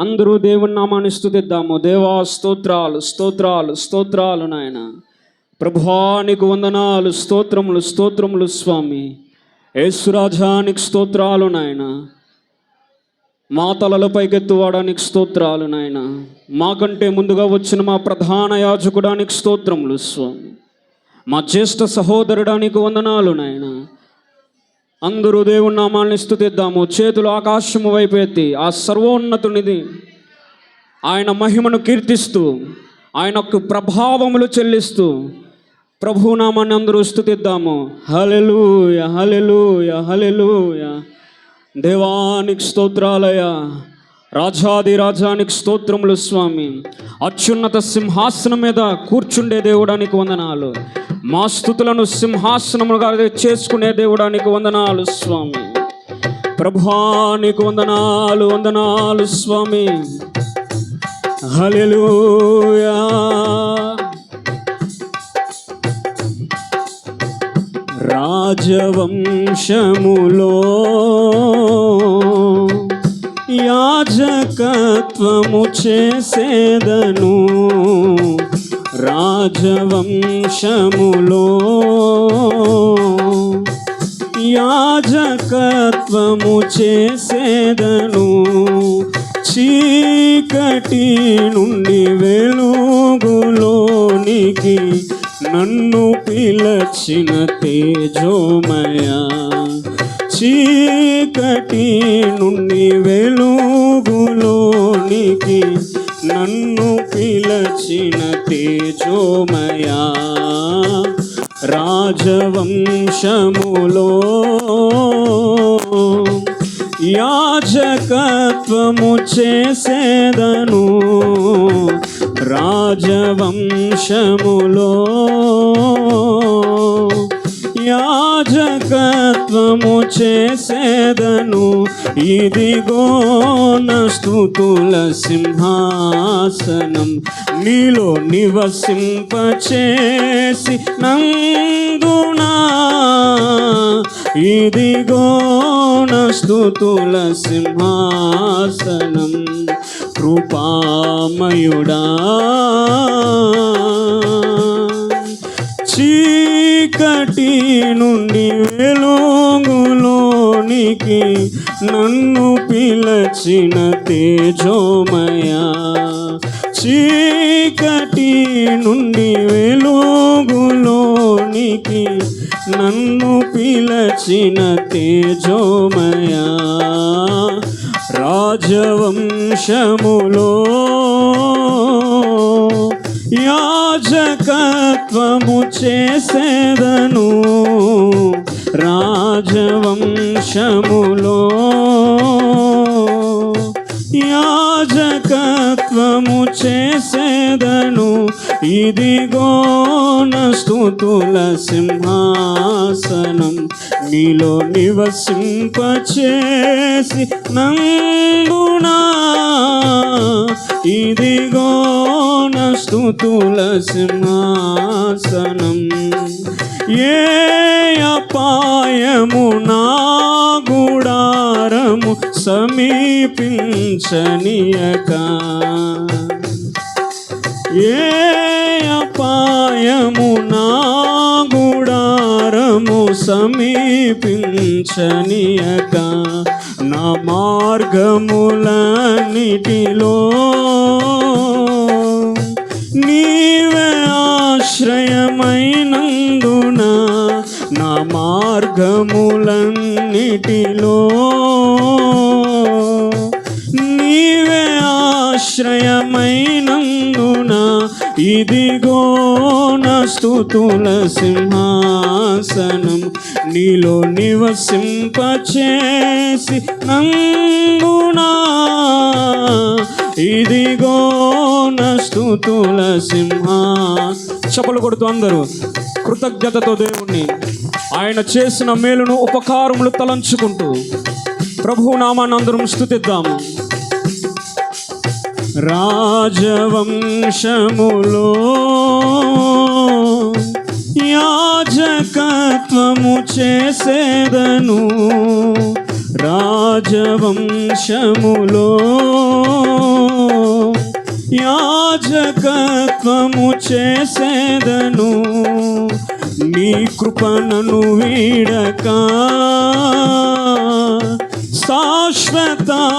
అందరూ దేవుని నామాన్ని స్థుతిద్దాము. దేవా స్తోత్రాలు స్తోత్రాలు స్తోత్రాలు నాయన. ప్రభువానికి వందనాలు స్తోత్రములు స్తోత్రములు స్వామి. యేసురాజానికి స్తోత్రాలు నాయన. మా తలలపైకెత్తువాడానికి స్తోత్రాలు నాయన. మాకంటే ముందుగా వచ్చిన మా ప్రధాన యాజకుడానికి స్తోత్రములు స్వామి. మా జ్యేష్ఠ సహోదరుడానికి వందనాలు నాయన. అందరూ దేవుని నామాన్ని స్థుతిద్దాము. చేతులు ఆకాశము వైపు ఎత్తి ఆ సర్వోన్నతునిది ఆయన మహిమను కీర్తిస్తూ ఆయనకు ప్రభావములు చెల్లిస్తూ ప్రభునామాన్ని అందరూ స్థుతిద్దాము. హలెలుయ హలెలుయ హలెలుయ దేవానికి స్తోత్రాలయ రాజాది రాజానికి స్తోత్రములు స్వామి. అత్యున్నత సింహాసనం మీద కూర్చుండే దేవుడానికి వందనాలు. మా స్థుతులను సింహాసనముగా చేసుకునే దేవుడానికి వందనాలు స్వామి. ప్రభానికి వందనాలు వందనాలు స్వామి. హల్లెలూయా. రాజవంశములో యాజకత్వము చేసేదను రాజవంశములో. యాజకత్వము చేసేదను చీకటి నుండి వెలుగులోనికి నన్ను పిలచిన తేజోమయా. చీకటి నుండి వెలుగులోనికి నన్ను పిలచిన తేజోమయా రాజవంశములో యాజకత్వము చేసేదను రాజవంశములో యాజకత్వము చేసేదను. ఇదిగో నస్తుతుల సింహాసనం. నీలో నివసింపచేసి నందునా. ఇదిగో నస్తుతుల సింహాసనం. కృపామయుడా. చీకటి నుండి వెలుగులోనికి నన్ను పిలచిన తేజోమయా. చీకటి నుండి వెలుగులోనికి నన్ను పిలచిన తేజోమయా. రాజవంశములో యాజకత్వము చేసేదను రాజవంశములో. యాజకత్వము చేసేదను ఇదిగో నస్తుతుల సింహాసనం నీలో నివసింపచేసి నందునా ఇదిగో నస్తుతుల సింహాసనం. ఏ అపాయము నా గుడారము సమీపించనియక. ఏ అపాయము నా గుడారము సమీపించనీయక. నా మార్గములన్నిటిలో నీవే ఆశ్రయమైనందున నా మార్గములన్నిటిలో నీవే ఆశ్రయమైనందున ఇదిగో నా సింహా సింహాసనం నీలో నివసింపచేసి నంగునా. ఇదిగో నా సింహ. సింహా చపలు కొడుతూ అందరూ కృతజ్ఞతతో దేవుణ్ణి ఆయన చేసిన మేలును ఉపకారములు తలంచుకుంటూ ప్రభు నామాన్ని అందరం స్థుతిద్దాము రాజవంశములో యాజకత్వము చేసేదను రాజవంశములో. యాజకత్వము చేసేదను నీ కృపణను వీడక. శాశ్వత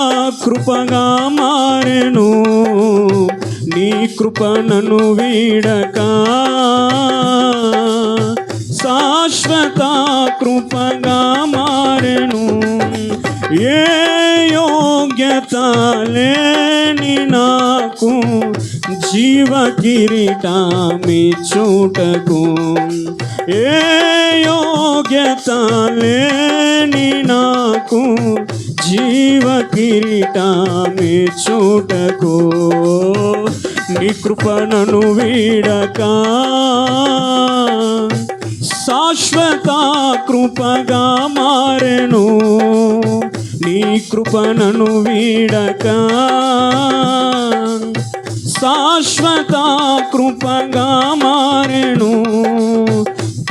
కృపగా మారెను. నీ కృపణను వీడక. శాశ్వత కృపగా మారెను. ఏ యోగ్యత లేని నాకు జీవ కిరీటమి చూటకు. ఏ యోగ్యత లేని నాకు జీవ కిరీటమి చూటకు. నీ కృపణను వీడక. శాశ్వత కృపగా మారెను. నీ కృపణను వీడక. శాశ్వత కృపగా మారెను.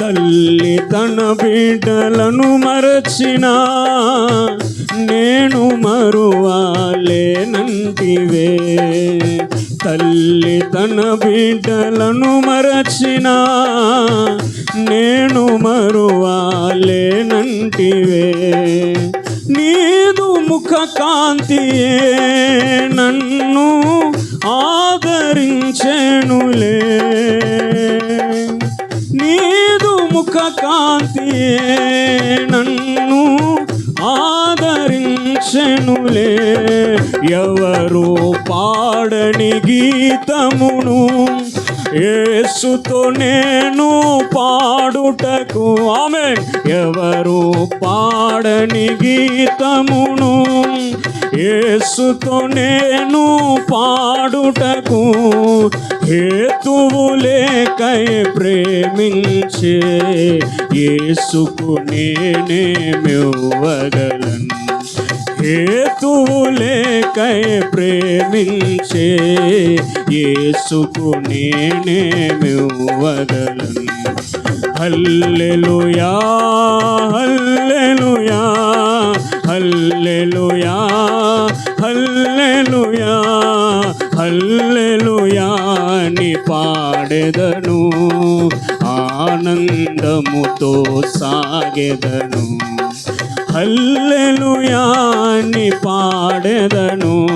తల్లి తన బిడ్డలను మరచిన నేను మరువాలేనంటివే. తల్లి తన బిడ్డలను మరచిన నేను మరువాలేనంటివే. నీదు ముఖ కాంతియే నన్ను ఆదరించెనులే. నీదు ముఖ కాంతియే నన్ను ఆదరించెనులే. ఎవరు పాడని గీతమును ఏసుతో నేను పాడుటకు. ఆమె ఎవరు పాడని గీతమును ఏసుతో నేను పాడుటకు హేతువు లేకై ప్రేమించే ఏసుకు నేనే మెవ్వగలను. లేకై ప్రేమించే యేసుకు నేనే నేనేమివ్వగలను హల్లెలూయా హల్లెలూయా హల్లెలూయా హల్లెలూయా హల్లెలూయా అని పాడెదను. ఆనందముతో సాగెదను. హల్లెలూయాని పాడెదను.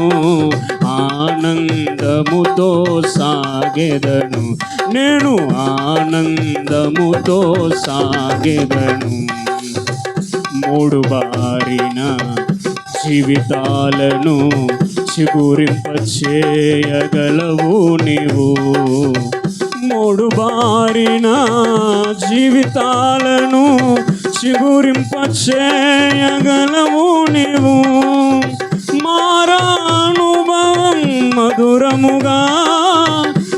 ఆనందముతో సాగెదను. నేను ఆనందముతో సాగెదను. మూడు బారిన జీవితాలను చిగురింపచేయగలవు నీవు. మూడు బారిన జీవితాలను చిగురింప చేయగలవు నీవు. మారానుభవం మధురముగా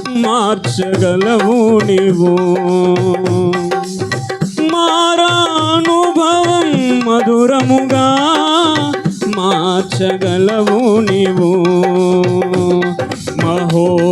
మార్చగలవు నీవు. మారానుభవం మధురముగా మార్చగలవు నీవు. మహో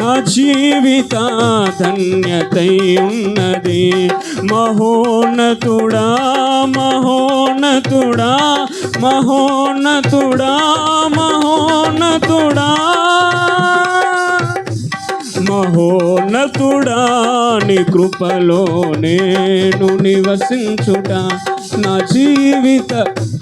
నా జీవిత ధన్యతై ఉన్నది మహోన్నతుడా మహోన్నతుడా మహోన్నతుడా మహోన్నతుడా. మహోన్నతుడా నీ కృపలో నేను నివసించుట. నా జీవిత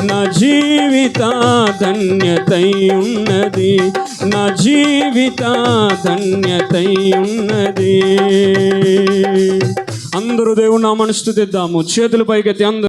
నా జీవిత ధన్యతై ఉన్నది నా జీవిత ధన్యతై ఉన్నది అందరూ దేవుడు నా మనసు చేతులు పైకెత్తి అందరూ